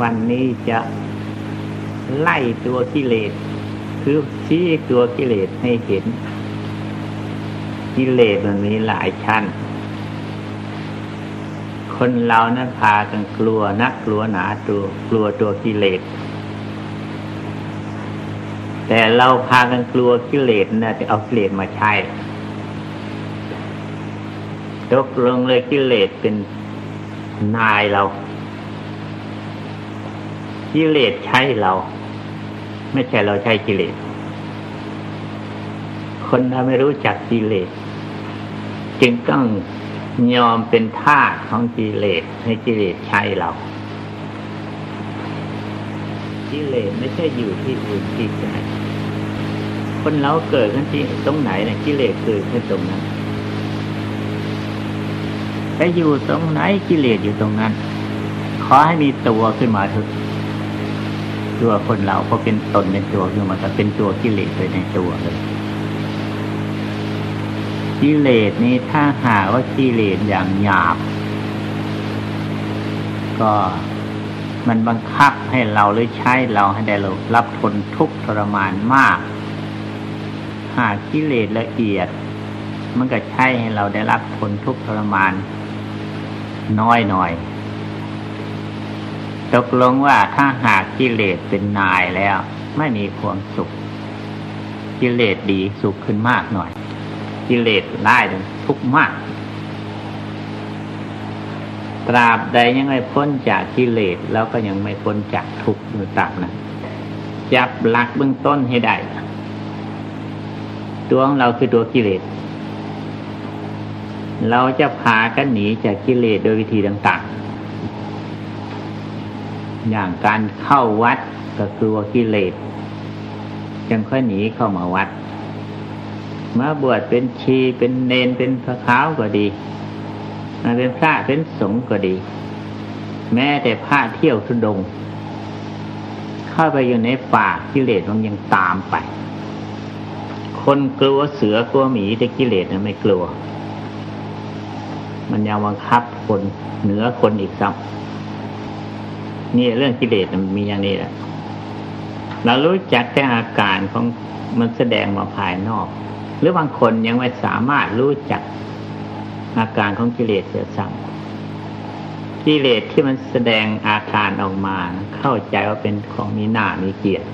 วันนี้จะไล่ตัวกิเลส คือชี้ตัวกิเลสให้เห็น กิเลสมันมีหลายชั้น คนเรานั้นพากันกลัวนักกลัวหนาตัวกลัวตัวกิเลส แต่เราพากันกลัวกิเลสนะจะเอากิเลสมาใช้ตกลงเลยกิเลสเป็นนายเรา กิเลสใช้เรา ไม่ใช่เราใช้กิเลส คนเราไม่รู้จักกิเลส จึงต้องยอมเป็นทาสของกิเลสให้กิเลสใช้เรา กิเลสไม่ใช่อยู่ที่อื่นที่ไหนคนเราเกิดขึ้นที่ตรงไหนเนี่ยกิเลสเกิดขึ้นตรงนั้นไปอยู่ตรงไหนกิเลสอยู่ตรงนั้น ขอให้มีตัวขึ้นมาเถอะ ตัวคนเราพอเป็นตนเป็นตัวขึ้นมาก็เป็นตัวกิเลสไปในตัวเลยกิเลสนี้ถ้าหาว่ากิเลสอย่างหยาบ ก็มันบังคับให้เราหรือใช้เราให้ได้เรารับทนทุกข์ทรมานมาก หากกิเลสละเอียด มันก็ใช้ให้เราได้รับทนทุกข์ทรมาน น้อยหน่อย ตกลงว่าถ้าหากกิเลสเป็นนายแล้ว ไม่มีความสุข กิเลสดีสุขขึ้นมากหน่อย กิเลสไล่ทุกมาก ตราบใดยังไม่พ้นจากกิเลสแล้วก็ยังไม่พ้นจากทุกข์อยู่ตราบนะจับหลักเบื้องต้นให้ได้ตัวของเราคือตัวกิเลส เราจะพากันหนีจากกิเลสโดยวิธีต่างๆ อย่างการเข้าวัดก็คือว่ากิเลสจึงค่อยหนีเข้ามาวัด มาบวชเป็นชีเป็นเนนเป็นพระขาวก็ดีมาเป็นพระเป็นสงฆ์ก็ดี แม้แต่พระเที่ยวทุดง เข้าไปอยู่ในป่ากิเลสมันยังตามไป คนกลัวเสือกลัวหมีแต่กิเลสไม่กลัว มันยังบังคับคนเหนือคนอีกซ้ำ นี่เรื่องกิเลสมันมีอย่างนี้แหละเรารู้จักแต่อาการของมันแสดงมาภายนอก หรือบางคนยังไม่สามารถรู้จักอาการของกิเลสเสียซ้ำกิเลสที่มันแสดงอาการออกมาเข้าใจว่าเป็นของมีหน้ามีเกียรติ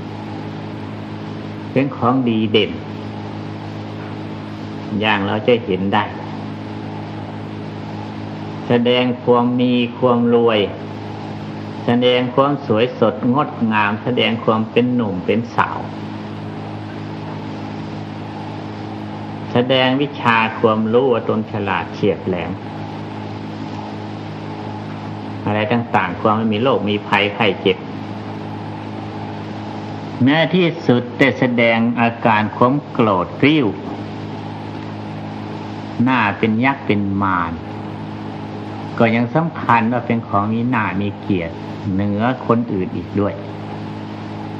เป็นของดีเด่น อย่างเราจะเห็นได้ แสดงความมีความรวย แสดงความสวยสดงดงาม แสดงความเป็นหนุ่มเป็นสาว แสดงวิชาความรู้ว่าตนฉลาดเฉียบแหลมอะไรต่างๆ ความไม่มีโรคมีภัยไข้เจ็บ แม้ที่สุดแต่แสดงอาการความโกรธริ้ว หน้าเป็นยักษ์เป็นมารก็ยังสำคัญว่าเป็นของมีหน้ามีเกียรติ เหนือคนอื่นอีกด้วย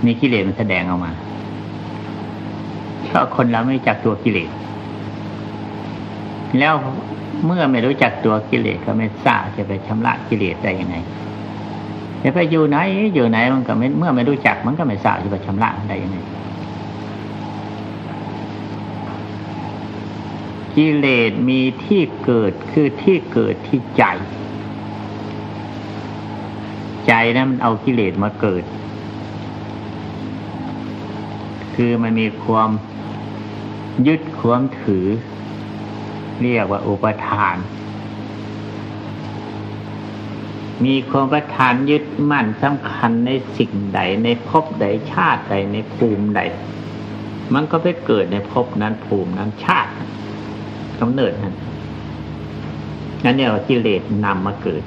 นี่กิเลสมันแสดงออกมาเพราะคนเราไม่จักตัวกิเลส แล้วเมื่อไม่รู้จักตัวกิเลสก็ไม่ทราบจะไปชำระกิเลสได้ยังไงจะไปอยู่ไหนอยู่ไหนมันก็ไม่เมื่อไม่รู้จักมันก็ไม่ทราบจะไปชำระได้ยังไงกิเลสมีที่เกิดคือที่เกิดที่ใจ ใจนั้นมันเอากิเลสมาเกิด คือมันมีความยึดความถือ เรียกว่าอุปทาน มีความประทานยึดมั่นสำคัญในสิ่งใด ในภพใดชาติใดในภูมิใด มันก็ไปเกิดในภพนั้นภูมินั้นชาติกำเนิดนั้นนั่นเนี่ยกิเลสนำมาเกิด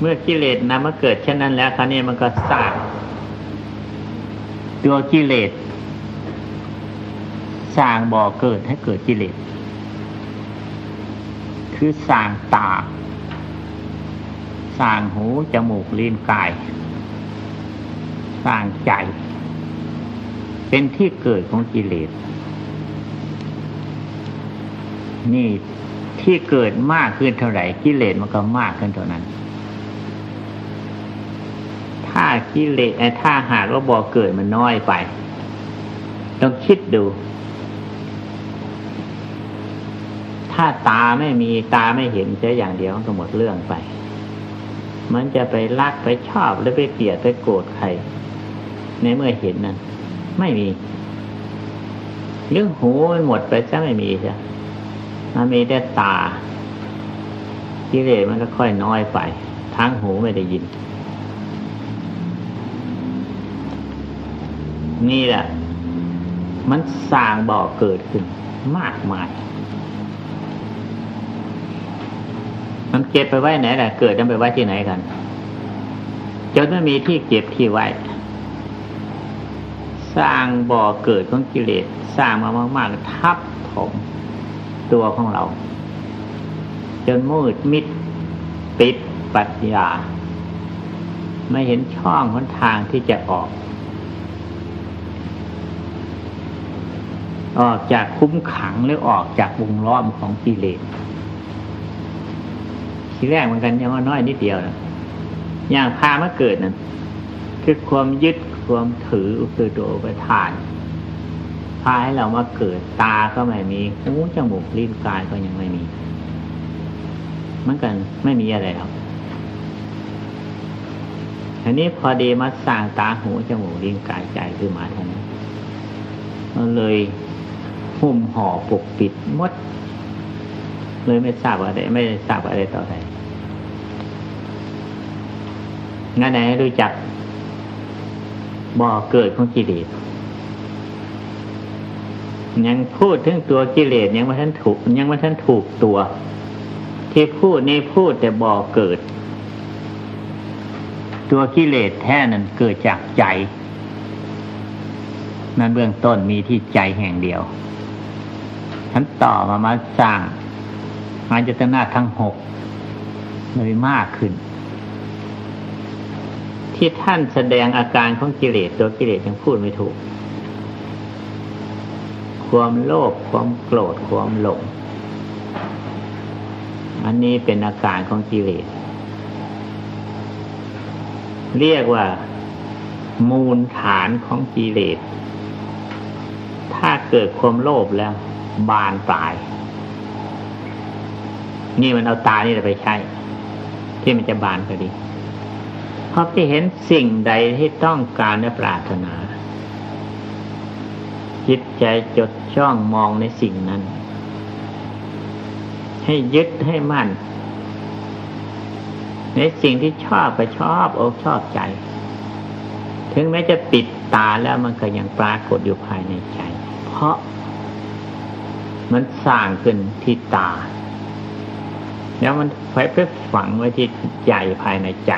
เมื่อกิเลสนำมาเกิดเช่นนั้นแล้วคราวนี้มันก็สร้างตัวกิเลสสร้างบ่อเกิดให้เกิดกิเลส คือสร้างตาสร้างหูจมูกลิ้นกาย สร้างใจ เป็นที่เกิดของกิเลส นี่ที่เกิดมากขึ้นเท่าไหร่กิเลสมันก็มากขึ้นเท่านั้น ถ้ากิเลสถ้าหากว่าบ่อเกิดมันน้อยไป ต้องคิดดู ถ้าตาไม่มีตาไม่เห็นแค่อย่างเดียวก็หมดเรื่องไป มันจะไปรักไปชอบหรือไปเกลียดไปโกรธใคร ในเมื่อเห็นนั้นไม่มีเรื่องหูมันหมดไปจะไม่มีใช่มันมีแต่ตากิเลสมันก็ค่อยน้อยไป ทั้งหูไม่ได้ยิน นี่แหละ มันสร้างบ่อเกิดขึ้น มากมาย มันเก็บไปไว้ไหนล่ะ เกิดมันไปไว้ที่ไหนกันจนไม่มีที่เก็บที่ไว้ สร้างบ่อเกิดของกิเลสสร้างมามากๆ ทับถมตัวของเรา จนมืดมิดปิดปัญญาไม่เห็นช่องหนทางที่จะออก ออกจากคุ้มขังหรือออกจากวงล้อมของกิเลสทีแรกเหมือนกันยังว่าน้อยนิดเดียวนะอย่างพามาเกิดนั่นคือความยึดความถือคือตัวไปทานพาให้เรามาเกิดตาก็ไม่มีหูจมูกลิ้นกายก็ยังไม่มีเหมันกันไม่มีอะไรหรอกอันนี้พอดีมาสร้างตาหูจมูกลิ้นกายใจขึ้นมาท่านั้นมันเลย หุ้มห่อปกปิดมด เลยไม่ทราบอะไรไม่ทราบอะไรต่อไปงั้นไหนรู้จักบ่อเกิดของกิเลสยังพูดถึงตัวกิเลสยังไม่ทันถูก ยังไม่ทันถูกตัว ที่พูดนี่พูดแต่บ่อเกิด ตัวกิเลสแท้นั้นเกิดจากใจ นั้นเบื้องต้นมีที่ใจแห่งเดียว ฉันต่อมามาสร้างอาจตนาทั้งหกเลยมากขึ้น ที่ท่านแสดงอาการของกิเลสตัวกิเลสยังพูดไม่ถูก ความโลภความโกรธความหลง อันนี้เป็นอาการของกิเลส เรียกว่ามูลฐานของกิเลส ถ้าเกิดความโลภแล้ว บานปลาย นี่มันเอาตานี่ไปใช้ที่มันจะบานก็ดีเพราะที่เห็นสิ่งใดที่ต้องการและปรารถนาจิตใจจดจ้องมองในสิ่งนั้น ให้ยึดให้มั่น ในสิ่งที่ชอบไปชอบอกชอบใจ ถึงแม้จะปิดตาแล้วมันก็ยังปรากฏอยู่ภายในใจ เพราะ มันสร้างขึ้นที่ตา แล้วมันไปเพื่ฝังไว้ที่ใจภายในใจ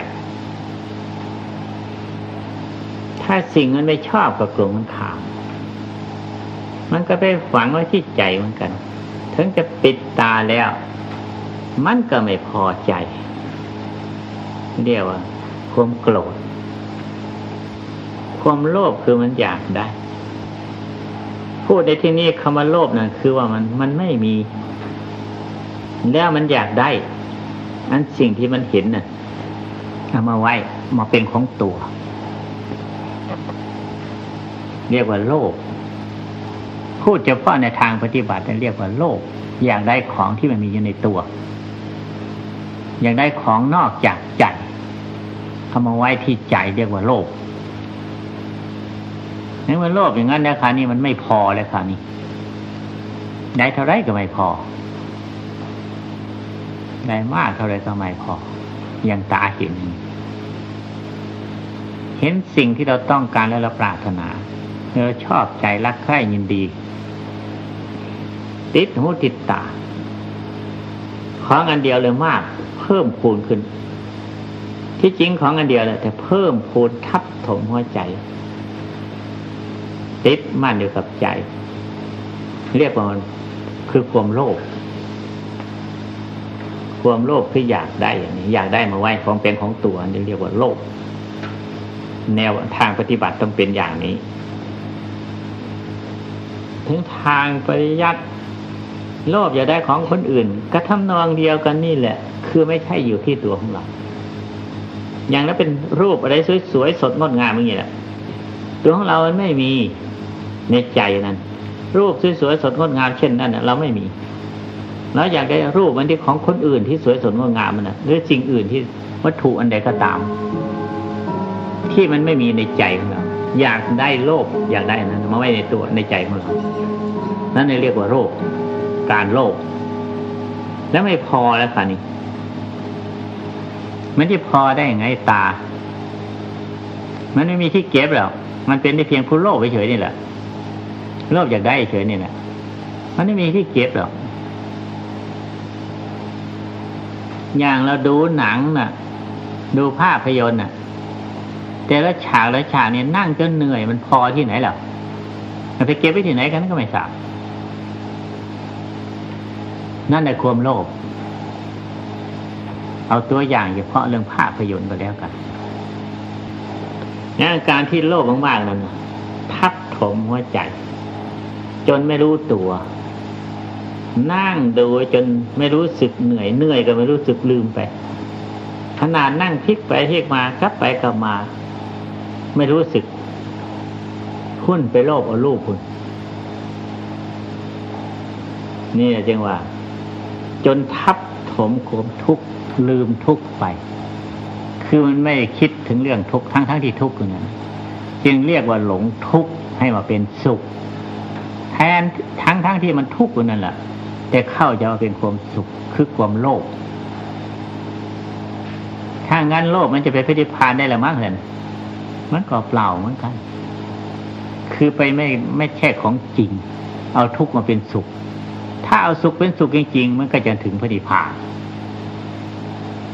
ถ้าสิ่งมันไม่ชอบกับกลุ่มมันขาม มันก็ไปฝังไว้ที่ใจเหมือนกัน ถึงจะปิดตาแล้ว มันก็ไม่พอใจ เรียกว่าความโกรธ ความโลภคือมันอยากได้ พูดในที่นี้คำว่าโลภนั่นคือว่ามันมันไม่มี แล้วมันอยากได้ อันสิ่งที่มันเห็นน่ะเอามาไว้มาเป็นของตัว เรียกว่าโลภพูดเฉพาะในทางปฏิบัติเรียกว่าโลภอยากได้ของที่มันมีอยู่ในตัว อยากได้ของนอกจากใจเอามาไว้ที่ใจเรียกว่าโลภ นี่มันโลภอย่างนั้นนะคานี่มันไม่พอเลยคานี่ได้เท่าไรก็ไม่พอได้มากเท่าไรก็ไม่พออย่างตาเห็น เห็นสิ่งที่เราต้องการและเราปรารถนาเราชอบใจรักใคร่ยินดี ติดหูติดตาของอันเดียวเลยมาก เพิ่มพูนขึ้น ที่จริงของอันเดียวแหละแต่เพิ่มพูนทับถมหัวใจ ติดมั่นอยู่กับใจ เรียกว่ามันคือความโลภความโลภคืออยากได้อย่างนี้ อยากได้มาไว้ของเป็นของตัวนี่เรียกว่าโลภแนวทางปฏิบัติต้องเป็นอย่างนี้ ถึงทางปริยัติโลภอยากได้ของคนอื่น ก็ทำนองเดียวกันนี่แหละ คือไม่ใช่อยู่ที่ตัวของเรา อย่างนั้นเป็นรูปอะไรสวยๆสดงดงามอย่างนี้แหละตัวของเรามันไม่มี ในใจนั้น รูปสวยๆสดงดงามเช่นนั้นเราไม่มีเราอยากได้รูปมันที่ของคนอื่นที่สวยสดงดงามมันนะหรือสิ่งอื่นที่วัตถุอันใดก็ตาม ที่มันไม่มีในใจของเราอยากได้โลภอยากได้นั้นมาไว้ในตัวในใจของเรานั่นเรียกว่าโรค การโลภแล้วไม่พอแล้วค่ะนี่มันจะพอได้ยังไงตา มันไม่มีที่เก็บหรอกมันเป็นได้เพียงผู้โลภเฉยๆนี่แหละ โลภอยากได้เฉยนี่แหละมันไม่มีที่เก็บหรอก อย่างเราดูหนังน่ะ ดูภาพยนตร์น่ะ แต่ละฉากละฉากเนี่ยนั่งจนเหนื่อยมันพอที่ไหนหรอมันไปเก็บไว้ที่ไหนกันก็ไม่ทราบนั่นแหละความโลภเอาตัวอย่างเฉพาะเรื่องภาพยนตร์ก็แล้วกันงานการที่โลภมากๆนั้นทับถมหัวใจ จนไม่รู้ตัว นั่งดูจนไม่รู้สึกเหนื่อยเหนื่อยก็ไม่รู้สึกลืมไป ขนาดนั่งพลิกไปพลิกมากลับไปกลับมา ไม่รู้สึกพุ่นไปโลภเอาลูกคุณนี่จังว่า จนทับถมขมทุกข์ลืมทุกข์ไป คือมันไม่คิดถึงเรื่องทุกข์ทั้งทั้งที่ทุกข์อยู่นั้นจึงเรียกว่าหลงทุกข์ให้มาเป็นสุข ทนทั้งทั้งที่มันทุกข์อยู่นั่นแหละแต่เข้าจะมาเป็นความสุขคือความโลภถ้างั้นโลภมันจะไปพิจิพานได้หรือมั้งเหรอมันก็เปล่าเหมือนกัน คือไปไม่ไม่แค่ของจริง เอาทุกข์มาเป็นสุข ถ้าเอาสุขเป็นสุขจริงๆมันก็จะถึงพระนิพพาน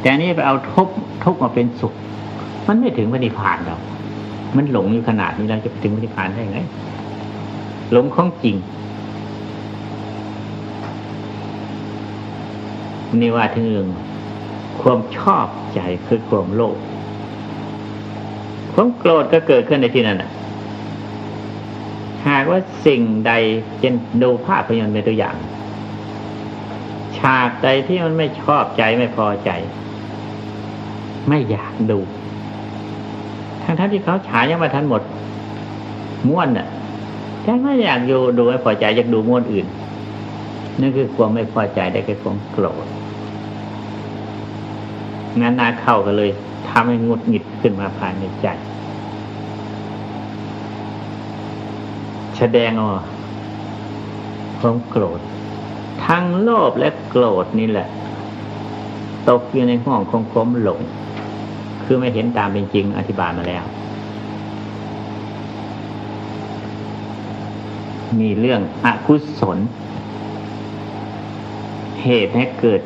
แต่นี่ไปเอาทุกข์ทุกข์มาเป็นสุข มันไม่ถึงพระนิพพานหรอกมันหลงอยู่ขนาดนี้เราจะไปถึงพระนิพพานได้ไง หลงของจริง นี่ว่าถึงเรื่องความชอบใจคือความโลภความโกรธก็เกิดขึ้นในที่นั้นหากว่าสิ่งใดเช่นดูภาพยนตร์เป็นตัวอย่าง ฉากใดที่มันไม่ชอบใจไม่พอใจ ไม่อยากดูทั้งท่านที่เขาฉายยังมาทันหมด ม้วนน่ะ แต่ไม่อยากอยู่ดูไม่พอใจอยากดูมวนอื่นนั่นคือความไม่พอใจได้คือความโกรธงั้นนาเข้ากันเลยทำให้งุดหงิดขึ้นมาภายในใจ แสดงออกความโกรธ ทั้งโลภและโกรธนี่แหละ ตกอยู่ในห้องของความหลง คือไม่เห็นตามเป็นจริงอธิบายมาแล้ว มีเรื่องอกุศล เหตุให้เกิด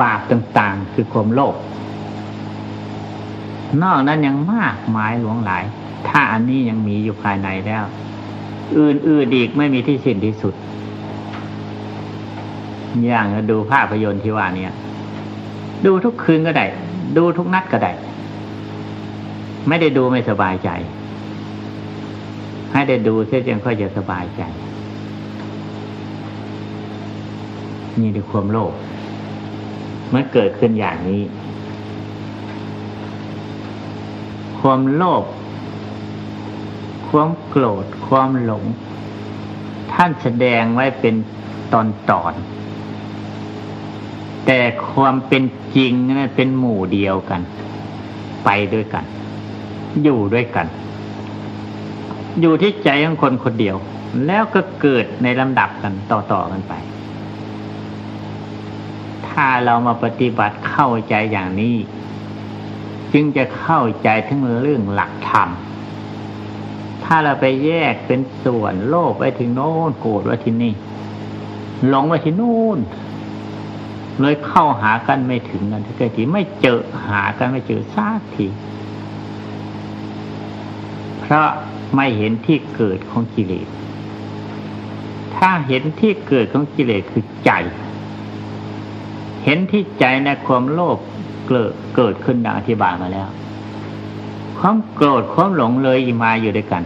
บาปต่างๆ คือความโลภนอกนั้นยังมากมายหลวงหลาย ถ้าอันนี้ยังมีอยู่ภายในแล้ว อื่นๆอีกไม่มีที่สิ้นที่สุด อย่างดูภาพยนตร์ที่ว่าเนี่ย ดูทุกคืนก็ได้ ดูทุกนัดก็ได้ ไม่ได้ดูไม่สบายใจ ให้ได้ดูเสียจนค่อยจะสบายใจ นี่คือความโลภมันเกิดขึ้นอย่างนี้ ความโลภความโกรธความหลง ท่านแสดงไว้เป็นตอนตอน แต่ความเป็นจริงนั้นเป็นหมู่เดียวกัน ไปด้วยกัน อยู่ด้วยกัน อยู่ที่ใจของคนคนเดียว แล้วก็เกิดในลำดับกันต่อๆกันไป ถ้าเรามาปฏิบัติเข้าใจอย่างนี้ จึงจะเข้าใจถึงเรื่องหลักธรรม ถ้าเราไปแยกเป็นส่วนโลภไปถึงโน้นโกรธไว้ที่นี่หลงไปที่นู่นเลยเข้าหากันไม่ถึงกันทุกทีไม่เจอหากันไม่เจอซากที เพราะ ไม่เห็นที่เกิดของกิเลส ถ้าเห็นที่เกิดของกิเลสคือใจ เห็นที่ใจในความโลภเกิดเกิดขึ้นดังอธิบายมาแล้ว ความโกรธความหลงเลยมาอยู่ด้วยกัน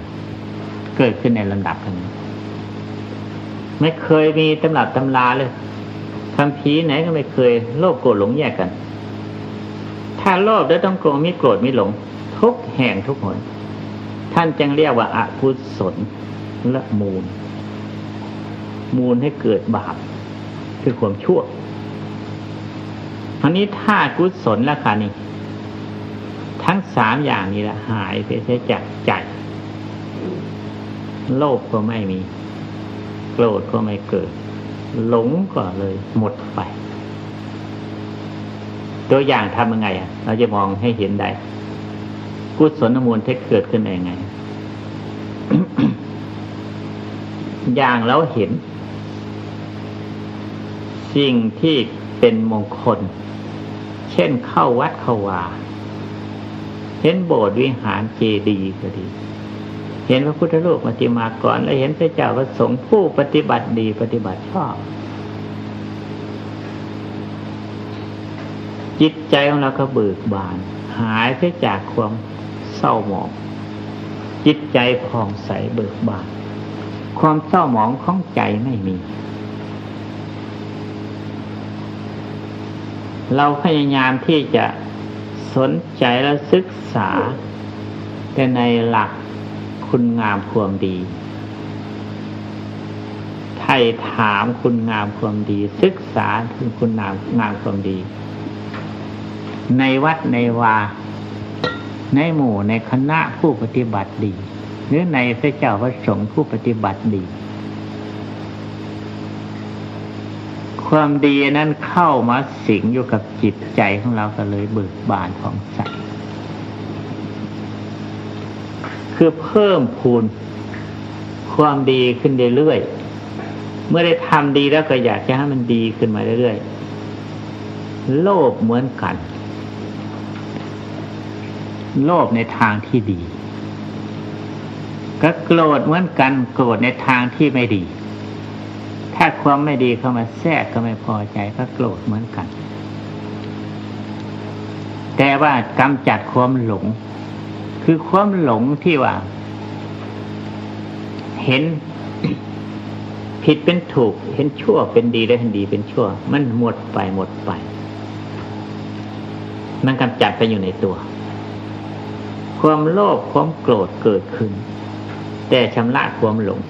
เกิดขึ้นในลำดับกันไม่เคยมีตำรับตำราเลยคำพีไหนก็ไม่เคยโลภโกรธหลงแยกกัน ถ้าโลภแล้วต้องโกรธไม่โกรธไม่หลง ทุกแห่งทุกหน ท่านจึงเรียกว่าอากุศลละมูล มูลให้เกิดบาปคือความชั่วอันนี้ถ้ากุศลล้วค่ะนี่ทั้งสามอย่างนี้ละหายไปเสียจากใจ โลภก็ไม่มี โกรธก็ไม่เกิด หลงก็เลยหมดไป ตัวอย่างทำยังไงอะ เราจะมองให้เห็นได้ กุศลมูลเที่เกิดขึ้นได้ยังไง อย่างเราเห็น สิ่งที่เป็นมงคล เช่นเข้าวัดเข้าวาเห็นโบสถ์วิหารเจดีย์ก็ดี เห็นพระพุทธรูปปฏิมาก่อนแล้วเห็นพระเจ้าประสงค์ผู้ปฏิบัติดีปฏิบัติชอบ จิตใจของเราก็เบิกบาน หายไปจากความ เศร้าหมอง จิตใจผ่องใสเบิกบานความเศร้าหมองของใจไม่มี เราพยายามที่จะสนใจและศึกษา แต่ในหลักคุณงามความดีไทยถามคุณงามความดี ศึกษาถึงคุณงามงามความดี ในวัดในวา ในหมู่ในคณะผู้ปฏิบัติดี หรือในพระเจ้าพระสงฆ์ผู้ปฏิบัติดี ความดีนั้นเข้ามาสิงอยู่กับจิตใจของเราก็เลยเบิกบานของใสคือเพิ่มพูนความดีขึ้นเรื่อยๆ เมื่อได้ทำดีแล้วก็อยากจะให้มันดีขึ้นมาเรื่อยๆ โลภเหมือนกัน โลภในทางที่ดี ก็โกรธเหมือนกันโกรธในทางที่ไม่ดี ถ้าความไม่ดีเข้ามาแทรกก็ไม่พอใจก็โกรธเหมือนกัน แต่ว่ากำจัดความหลง คือความหลงที่ว่า เห็นผิดเป็นถูก เห็นชั่วเป็นดีและเห็นดีเป็นชั่ว มันหมดไปหมดไป มันกำจัดไปอยู่ในตัว ความโลภความโกรธเกิดขึ้น แต่ชำระความหลง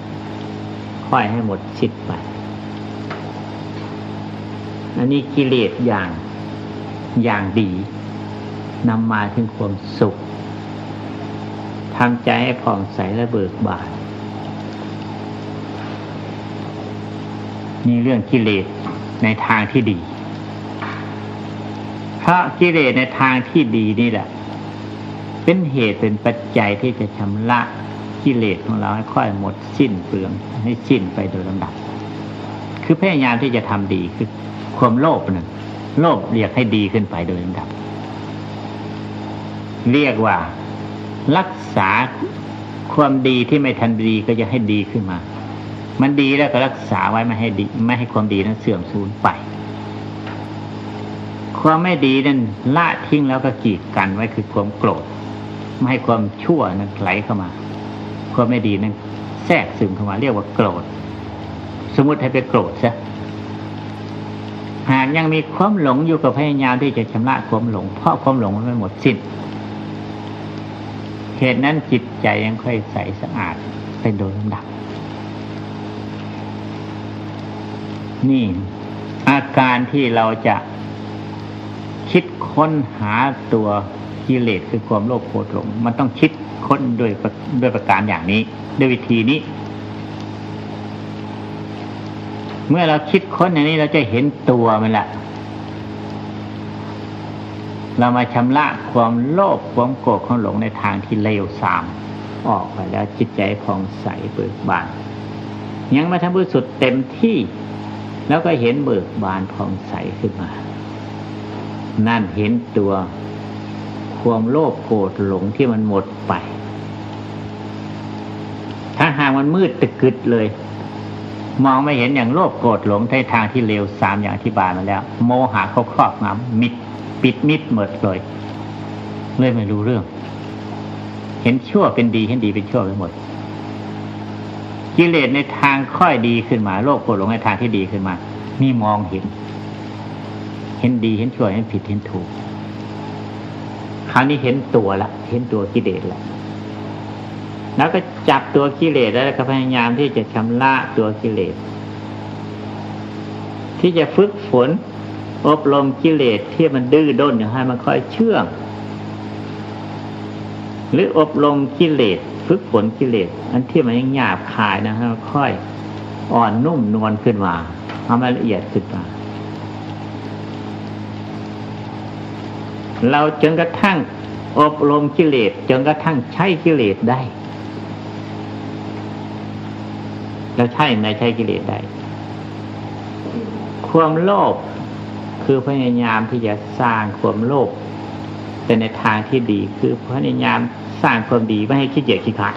ค่อยให้หมดชิดไป อันนี้กิเลสอย่างอย่างดีนำมาถึงความสุขทำใจให้ผ่องใสและเบิกบานนี่เรื่องกิเลสในทางที่ดี เพราะกิเลสในทางที่ดีนี่แหละ เป็นเหตุเป็นปัจจัยที่จะชำระกิเลสของเราให้ค่อยหมดสิ้นเปลืองให้สิ้นไปโดยลำดับ คือพยายามที่จะทำดีคือความโลภหนึ่งโลภเรียกให้ดีขึ้นไปโดยลำดับ เรียกว่ารักษาความดีที่ไม่ทันดีก็จะให้ดีขึ้นมา มันดีแล้วก็รักษาไว้ไม่ให้ดี ไม่ให้ความดีนั้นเสื่อมสูญไป ความไม่ดีนั้นละทิ้งแล้วก็กีดกันไว้คือความโกรธ ไม่ให้ความชั่วนั้นไหลเข้ามา ความไม่ดีนั้นแทรกซึมเข้ามาเรียกว่าโกรธ สมมติให้ไปโกรธซะหากยังมีความหลงอยู่กับพยายามที่จะชำระความหลง เพราะความหลงมันไม่หมดสิ้นเหตุนั้นจิตใจยังค่อยใสสะอาดไปโดยลำดับ นี่ อาการที่เราจะคิดค้นหาตัว กิเลสคือความโลภโกรธหลงมันต้องคิดค้นด้วยด้วยประการอย่างนี้ด้วยวิธีนี้ เมื่อเราคิดค้นอย่างนี้เราจะเห็นตัวมันละเรามาชำระความโลภความโกรธความหลงในทางที่เลวทราม ออกไปแล้วจิตใจผ่องใสเบิกบานยังมาทำบุญสุดเต็มที่ แล้วก็เห็นเบิกบานผ่องใสขึ้นมา นั่นเห็นตัว ความโลภโกรธหลงที่มันหมดไป ถ้าหากมันมืดตะกึดเลย มองไม่เห็นอย่างโลภโกรธหลงในทางที่เลวสามอย่างอธิบายมาแล้ว โมหะเขาครอบงำมิดปิดมิดหมดเลยเลยไม่รู้เรื่อง เห็นชั่วเป็นดีเห็นดีเป็นชั่วไปหมด กิเลสในทางค่อยดีขึ้นมาโลภโกรธหลงในทางที่ดีขึ้นมามีมองเห็น เห็นดีเห็นชั่วเห็นผิดเห็นถูก ราวนี้เห็นตัวละ เห็นตัวกิเลสละแล้วก็จับตัวกิเลสแล้วก็พยายามที่จะชำระตัวกิเลส ที่จะฝึกฝน อบรมกิเลสที่มันดื้อด้นอย่าให้มันค่อยเชื่อง หรืออบรมกิเลสฝึกฝนกิเลสอันที่มันยังหยาบคายนะฮะค่อยอ่อนนุ่มนวลขึ้นมาทำให้ละเอียดขึ้นมา เราจนกระทั่งอบรมกิเลสจนกระทั่งใช้กิเลสได้เราใช่ในใช้กิเลสได้ ความโลภคือพยายามที่จะสร้างความโลภแต่ในทางที่ดี คือพยายามสร้างความดีไม่ให้ขี้เกียจขี้ขาด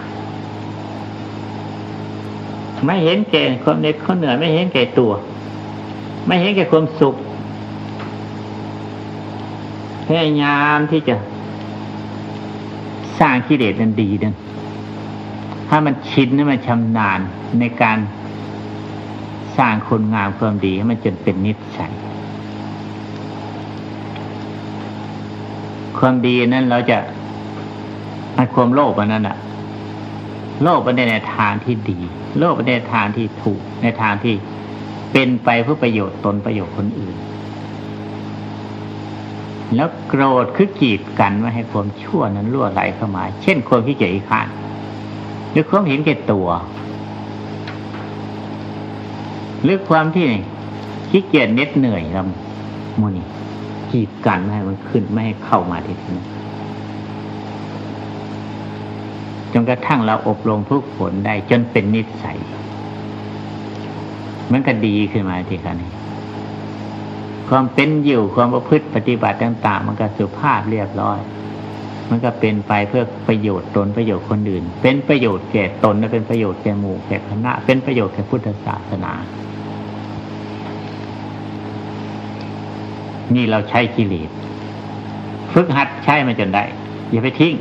ไม่เห็นแก่ความเน็ดความเหนื่อยไม่เห็นแก่ตัว ไม่เห็นแก่ความสุข พยายามที่จะสร้างกิเลสนั้นดีนั้นถ้ามันชินให้มันชำนาญในการสร้างคนงามความดีให้มันจนเป็นนิสัย ความดีนั้นเราจะมันความโลภอันนั้นอะโลภไปในทางที่ดี โลภไปในทางที่ถูกในทางที่เป็นไปเพื่อประโยชน์ตนประโยชน์คนอื่น แล้วโกรธคือกีดกันไม่ให้ความชั่วนั้นล่วไหลเข้ามา เช่นความขี้เกียจข้านหรือความเห็นแก่ตัวหรือความที่ขี้เกียจเน็ดเหนื่อยลำมุนี่กีดกันไม่ให้มันขึ้นไม่ให้เข้ามาที่นี่จนกระทั่งเราอบรมฝึกฝนได้จนเป็นนิสัย มันก็ดีขึ้นมาทีกันนี้ ความเป็นอยู่ความประพฤติปฏิบัติต่าง ๆ มันก็สุภาพเรียบร้อย มันก็เป็นไปเพื่อประโยชน์ตนประโยชน์คนอื่น เป็นประโยชน์แก่ตนและเป็นประโยชน์แก่หมู่แก่คณะ เป็นประโยชน์แก่พุทธศาสนา นี่เราใช้กิเลสฝึกหัดใช้มันจนได้ อย่าไปทิ้ง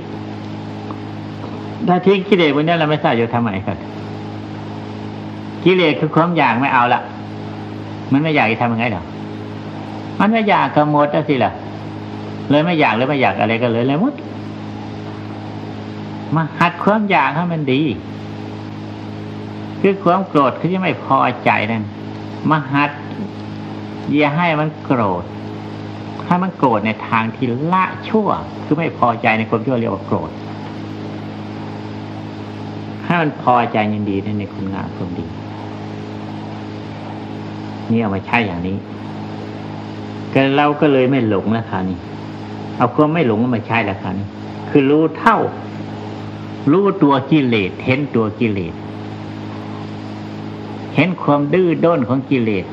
ถ้าทิ้งกิเลสวันนี้เราไม่ทราบจะทำอะไรครับกิเลสคือความอยากไม่เอาละมันไม่อยากจะทำยังไงหรอ มันไม่อยากก็หมดแล้วสิล่ะ เลยไม่อยากเลยไม่อยากอะไรก็เลยเลยหมด มาหัดความอยากให้มันดี คือความโกรธคือจะไม่พอใจนั่นมาหัดอย่าให้มันโกรธถ้มันโกรธในทางที่ละชั่ว คือไม่พอใจในความชั่วเรียกว่าโกรธให้มันพอใจยินดีในคุณงามความดีนี่เอามาใช้อย่างนี้ ก็เราก็เลยไม่หลงแล้วคราวนี้ เอาความไม่หลงมาใช้ล้วคราวนี้ คือรู้เท่า รู้ตัวกิเลสเห็นตัวกิเลส เห็นความดื้อด้นของกิเลส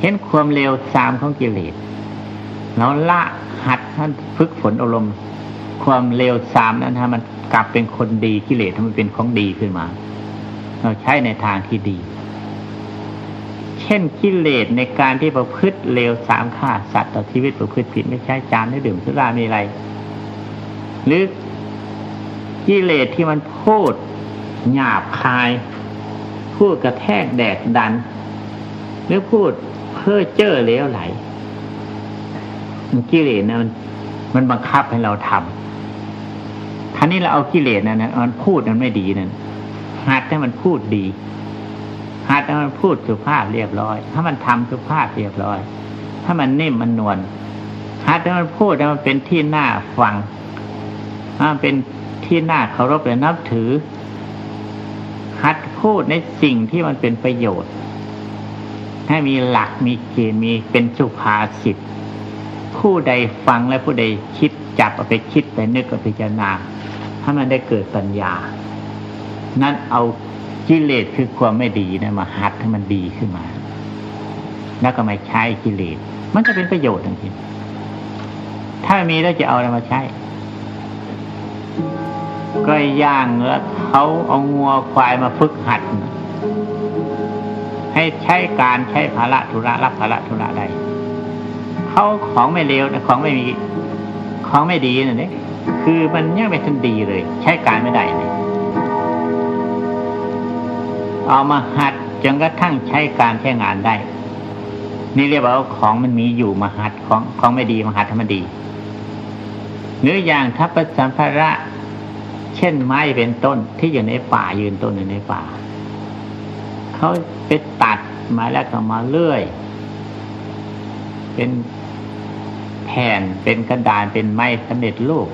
เห็นความเร็วสามของกิเลสแล้วละหัดท่านฝึกฝนอารมณ์ ความเร็วสามนั้นฮะมันกลับเป็นคนดีกิเลสทำมันเป็นของดีขึ้นมา เราใช้ในทางที่ดี เช่นกิเลสในการที่ประพฤติเลวสามฆ่าสัตว์ต่อชีวิตประพฤติผิดไม่ใช่จานไม่ดื่มสุรามีอะไร หรือกิเลสที่มันพูดหยาบคาย พูดกระแทกแดกดัน หรือพูดเพ้อเจ้อเลวไหลกิเลสนะมันมันบังคับให้เราทำท่านี้เราเอากิเลสนั่นนะมันพูดมันไม่ดีนั่นหัดให้มันพูดดี หัดให้มันพูดสุภาพเรียบร้อย ถ้ามันทำสุภาพเรียบร้อย ถ้ามันนิ่มมันนวลหัดให้มันพูดให้มันเป็นที่น่าฟังถ้ามันเป็นที่น่าเคารพและนับถือ หัดพูดในสิ่งที่มันเป็นประโยชน์ ให้มีหลักมีเกณฑ์มีเป็นสุภาษิตผู้ใดฟังและผู้ใดคิดจับเอาไปคิดไปนึกเอาไปพิจารณาให้มันได้เกิดปัญญา นั่นเอา กิเลสคือความไม่ดีนะมาหัดให้มันดีขึ้นมา แล้วก็มาใช้กิเลส มันจะเป็นประโยชน์จริงๆถ้ามีแล้วจะเอาอะไรมาใช้ ก็ย่างแล้วเขาเอางัวควายมาฝึกหัด ให้ใช้การใช้ภาระธุระรับภาระธุระได้เขาของไม่เลวนะของไม่มี ของไม่ดีนั่นเองคือมันยังไม่ทันดีเลย ใช้การไม่ได้เลย เอามาหัดจนกระทั่งใช้การใช้งานได้ นี่เรียกว่าของมันมีอยู่มาหัดของของไม่ดีมาหัดให้มันดีหรืออย่างทัพสัมภาระเช่นไม้เป็นต้นที่อยู่ในป่ายืนต้นอยู่ในป่าเขาไปตัดมาแล้วก็มาเลื่อย เป็นแผ่นเป็นกระดานเป็นไม้สำเร็จรูป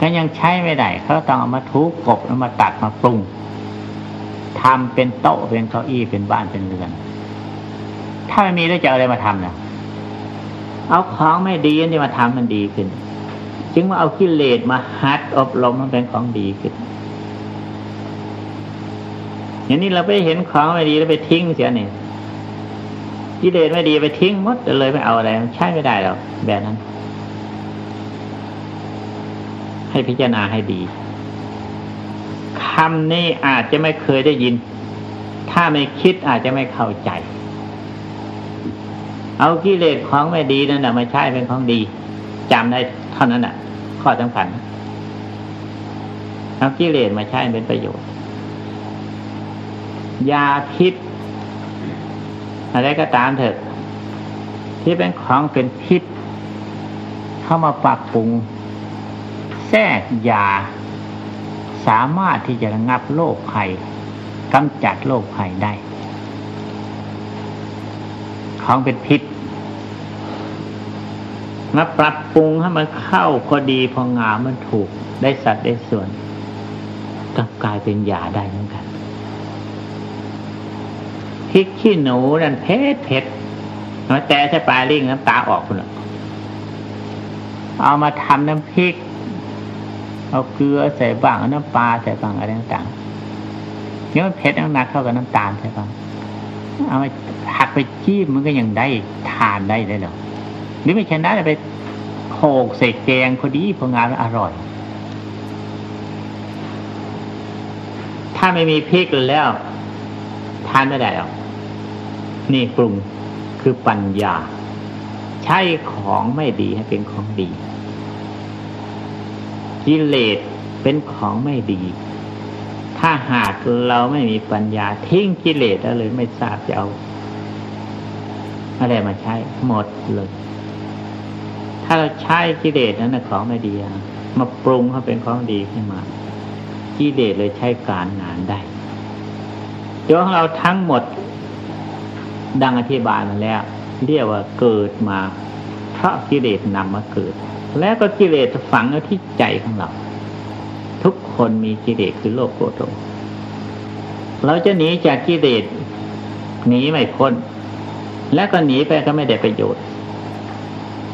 ก็ยังใช้ไม่ได้เขาต้องเอามาทุกกบแล้วมาตัดมาปรุง ทำเป็นโต๊ะเป็นเก้าอี้เป็นบ้านเป็นเรือน ถ้าไม่มีแล้วจะเอาอะไรมาทำนะเอาของไม่ดีนี่มาทำมันดีขึ้น จึงว่าเอากิเลสมาฮัดอบรมมันเป็นของดีขึ้นอย่างนี้เราไปเห็นของไม่ดีแล้วไปทิ้งเสียเนี่ยกิเลสไม่ดีไปทิ้งหมดเลยไม่เอาอะไรใช้ไม่ได้หรอกแบบนั้น ให้พิจารณาให้ดี คำนี้อาจจะไม่เคยได้ยิน ถ้าไม่คิดอาจจะไม่เข้าใจ เอากิเลสของไม่ดีนั่นแหะมาใช้เป็นของดีจำได้เท่านั้นน่ะ ข้อสำคัญเอากิเลสมาใช้เป็นประโยชน์ยาพิษอะไรก็ตามเถอะ ที่เป็นของเป็นพิษ เข้ามาปรับปรุง แทรกยา สามารถที่จะระงับโรคภัยกำจัดโรคภัยได้ ของเป็นพิษมาปรับปรุงให้มันเข้าพอดีพองามมันถูกได้สัดได้ส่วนก็กลายเป็นยาได้เหมือนกันพริกขี้หนูนั่นเผ็ดเผ็ดมาแต่ใช้ปลายลิงน้ำตาออกคนละเอามาทำน้ำพริก เอาเกลือใส่บ้างเอาน้ำปลาใส่บ้างอะไรต่างๆเนี่ยมันเผ็ดนักเข้ากับน้ำตาลใส่บ้างเอามาหักไปจี้มันก็ยังได้ทานได้เลยหรอหรือไม่ใช่นั้นไปโขกใส่แกงพอดีพองามอร่อย ถ้าไม่มีพริกแล้ว ทานไม่ได้หรอกนี่ปรุงคือปัญญา ใช้ของไม่ดีให้เป็นของดี กิเลสเป็นของไม่ดี ถ้าหากเราไม่มีปัญญาทิ้งกิเลสแล้วเลยไม่ทราบจะเอาอะไรมาใช้หมดเลย ถ้าเราใช้กิเลสนั้นนะของไม่ดีมาปรุงให้เป็นของดีขึ้นมากิเลสเลยใช้การงานได้โยของเราทั้งหมด ดังอธิบายมาแล้ว เรียกว่าเกิดมา เพราะกิเลสนำมาเกิด แล้วก็กิเลสฝังอยู่ที่ใจของเรา ทุกคนมีกิเลสคือโลภโกรธหลงเราจะหนีจากกิเลสหนีไม่พ้น แล้วก็หนีไปก็ไม่ได้ประโยชน์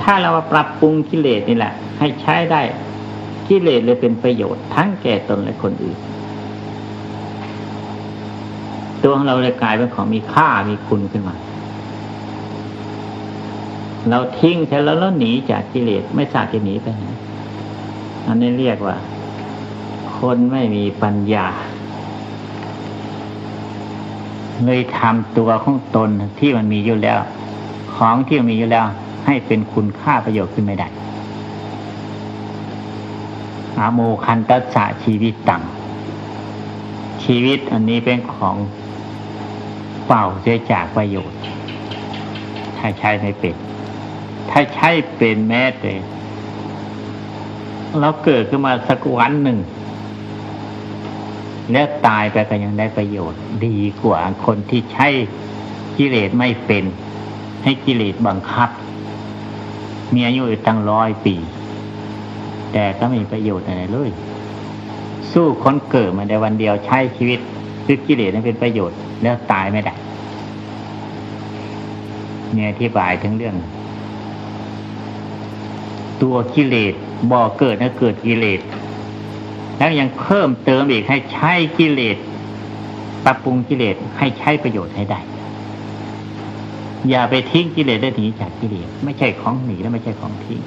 ถ้าเรามาปรับปรุงกิเลสนี่แหละ ให้ใช้ได้กิเลสเลยเป็นประโยชน์ทั้งแก่ตนและคนอื่น ตัวของเราเลยกลายเป็นของมีค่ามีคุณขึ้นมา เราทิ้งเสร็จแล้วแล้วหนีจากกิเลสไม่ทราบจะหนีไปไหนอันนี้เรียกว่า คนไม่มีปัญญา เลยทำตัวของตนที่มันมีอยู่แล้ว ของที่มันมีอยู่แล้ว ให้เป็นคุณค่าประโยชน์ขึ้นไม่ได้อาโมคันตัสสะชีวิตต่างชีวิตอันนี้เป็นของเปล่าเสียจากประโยชน์ ถ้าใช้ไม่เป็น ถ้าใช้เป็นแม้แต่เราเกิดขึ้นมาสักวันหนึ่ง แล้วตายไปก็ยังได้ประโยชน์ ดีกว่าคนที่ใช้กิเลสไม่เป็น ให้กิเลสบังคับ มีอายุตั้งร้อยปี แต่ก็ไม่มีประโยชน์อะไรเลย สู้คนเกิดมาในวันเดียวใช้ชีวิตคือกิเลสนั้นเป็นประโยชน์ แล้วตายไม่ได้เนี่ยอธิบายถึงเรื่อง ตัวกิเลสบ่อเกิดนะเกิดกิเลสแล้วยังเพิ่มเติมอีกให้ใช้กิเลสปรับปรุงกิเลสให้ใช้ประโยชน์ให้ได้ อย่าไปทิ้งกิเลสได้หนีจากกิเลสไม่ใช่ของหนีและไม่ใช่ของทิ้ง